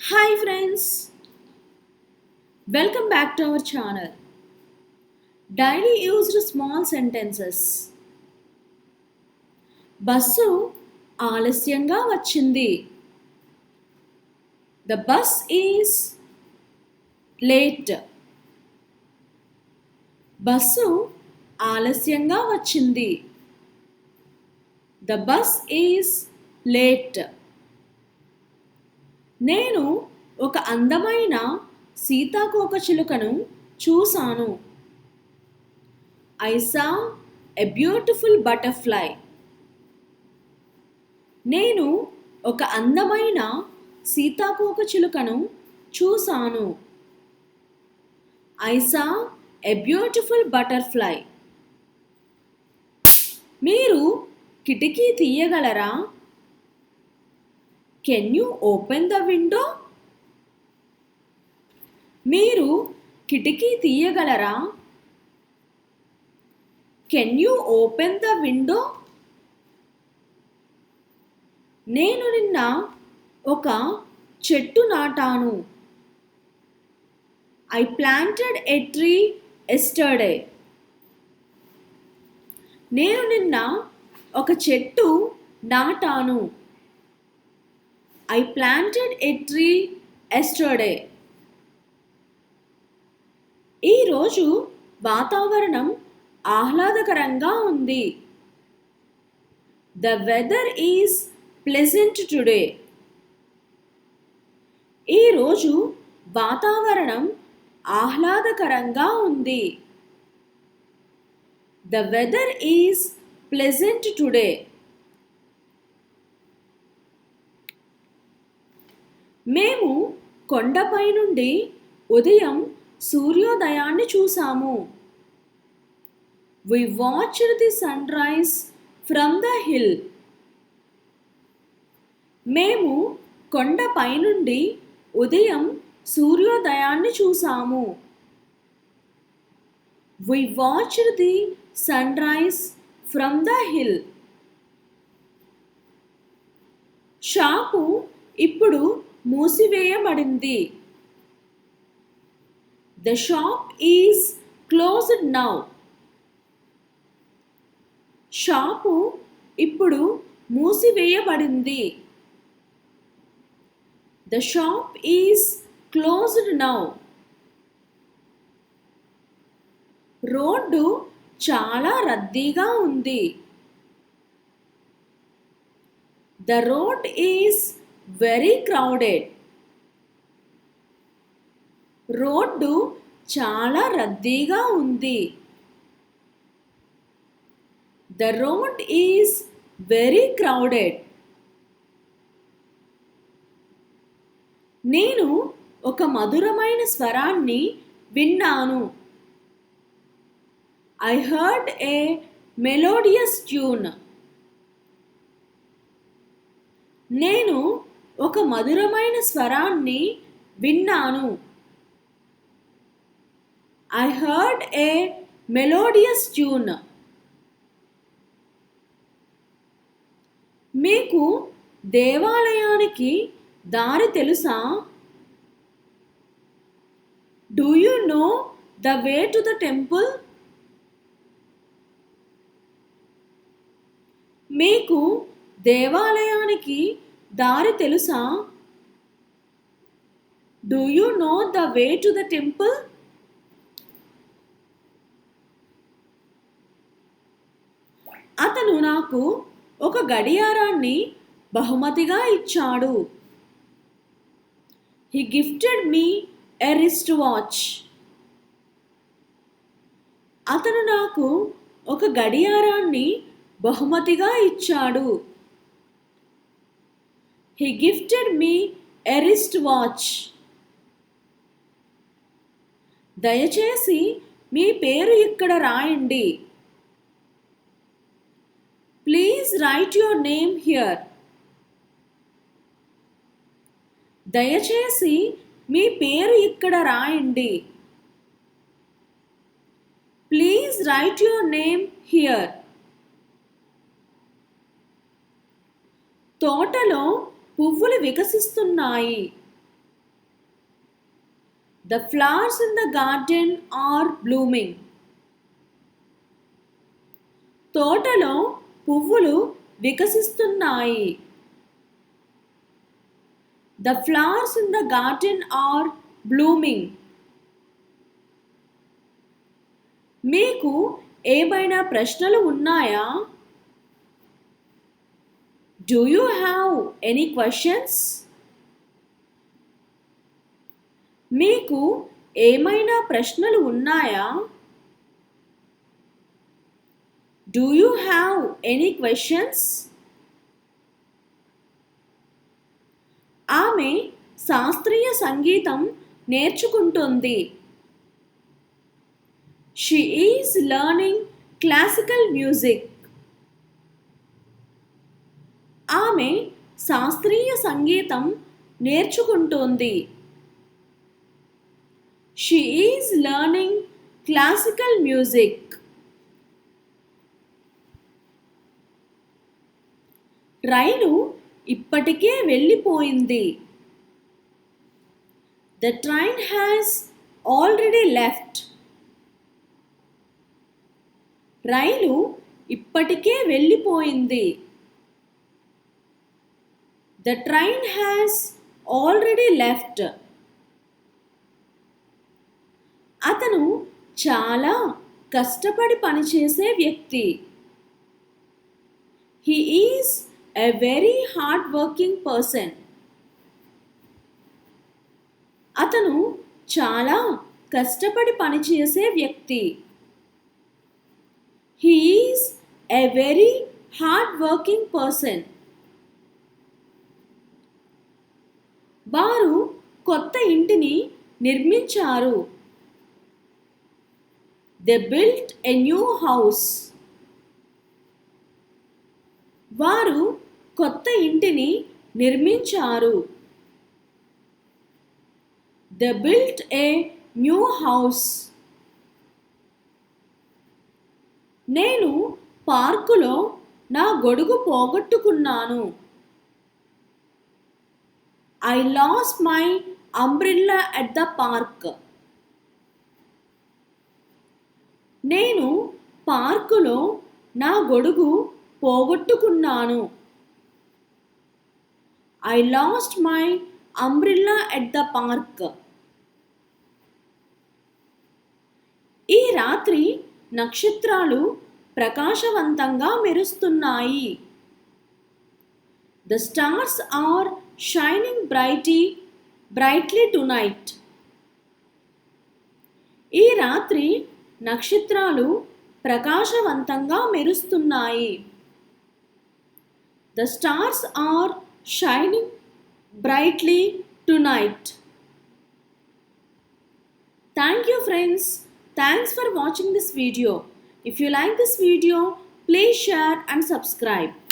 Hi friends welcome back to our channel daily used small sentences bus ఆలస్యంగా వచ్చింది. The bus is late bus ఆలస్యంగా వచ్చింది. The bus is late నేను ఒక అందమైన సీతాకోకచిలుకను చూశాను. ఐసా ఎ బ్యూటిఫుల్ బటర్ఫ్లై నేను ఒక అందమైన సీతాకోక చిలుకను చూశాను. ఐసా ఎ బ్యూటిఫుల్ బటర్ఫ్లై మీరు కిటికీ తీయగలరా? Can you open the window మీరు కిటికీ తీయగలరా? Can you open the window నేను నిన్న ఒక చెట్టు నాటాను. I planted a tree yesterday నేను నిన్న ఒక చెట్టు నాటాను. I planted a tree yesterday ఈరోజు వాతావరణం ఆహ్లాదకరంగా ఉంది. The weather is pleasant today ఈరోజు వాతావరణం ఆహ్లాదకరంగా ఉంది. The weather is pleasant today మేము కొండపై నుండి ఉదయం సూర్యోదయాన్ని చూసాము we watched the sunrise from the hill మేము కొండపై నుండి ఉదయం సూర్యోదయాన్ని చూసాము we watched the sunrise from the hill shop ఇప్పుడు మూసివేయబడింది. The shop is closed now shop ఇప్పుడు మూసివేయబడింది. The shop is closed now road చాలా రద్దీగా ఉంది. The road is very crowded road చాలా రద్దీగా ఉంది. The road is very crowded నేను ఒక మధురమైన స్వరాన్ని విన్నాను. I heard a melodious tune నేను ఒక మధురమైన స్వరాన్ని విన్నాను. I heard a melodious tune మీకు దేవాలయానికి దారి తెలుసా? Do you know the way to the temple మీకు దేవాలయానికి దారి తెలుసా? Do you know the way to the temple అతను నాకు ఒక గడియారాన్ని బహుమతిగా ఇచ్చాడు. He gifted me a wrist watch అతను నాకు ఒక గడియారాన్ని బహుమతిగా ఇచ్చాడు. He gifted me a wrist watch దయచేసి మీ పేరు ఇక్కడ రాయండి. Please write your name here దయచేసి మీ పేరు ఇక్కడ రాయండి. Please write your name here తోటలో పువ్వులు వికసిస్తున్నాయి. The flowers in the garden are blooming తోటలో పువ్వులు వికసిస్తున్నాయి. The flowers in the garden are blooming మీకు ఏమైనా ప్రశ్నలు ఉన్నాయా? Do you have any questions మీకు ఏమైనా ప్రశ్నలు ఉన్నాయా? Do you have any questions ఆమె శాస్త్రీయ సంగీతం నేర్చుకుంటుంది. She is learning classical music ఆమె శాస్త్రీయ సంగీతం నేర్చుకుంటోంది. She is learning classical music రైలు ఇప్పటికే వెళ్ళిపోయింది. The train has already left రైలు ఇప్పటికే వెళ్ళిపోయింది. The train has already left. అతను చాలా కష్టపడి పనిచేసే వ్యక్తి. He is a very hard working person అతను చాలా కష్టపడి పనిచేసే వ్యక్తి. He is a very hard working person వారు కొత్త ఇంటిని నిర్మించారు. They built a new house వారు కొత్త ఇంటిని నిర్మించారు. They built a new house నేను పార్కులో నా గొడుగు పోగొట్టుకున్నాను. I lost my umbrella at the park నేను పార్కులో నా గొడుగు పోగొట్టుకున్నాను. I lost my umbrella at the park ఈ రాత్రి నక్షత్రాలు ప్రకాశవంతంగా మెరుస్తున్నాయి. The stars are shining bright brightly tonight ఈ రాత్రి నక్షత్రాలు ప్రకాశవంతంగా మెరుస్తున్నాయి. The stars are shining brightly tonight thank you friends thanks for watching this video if you like this video please share and subscribe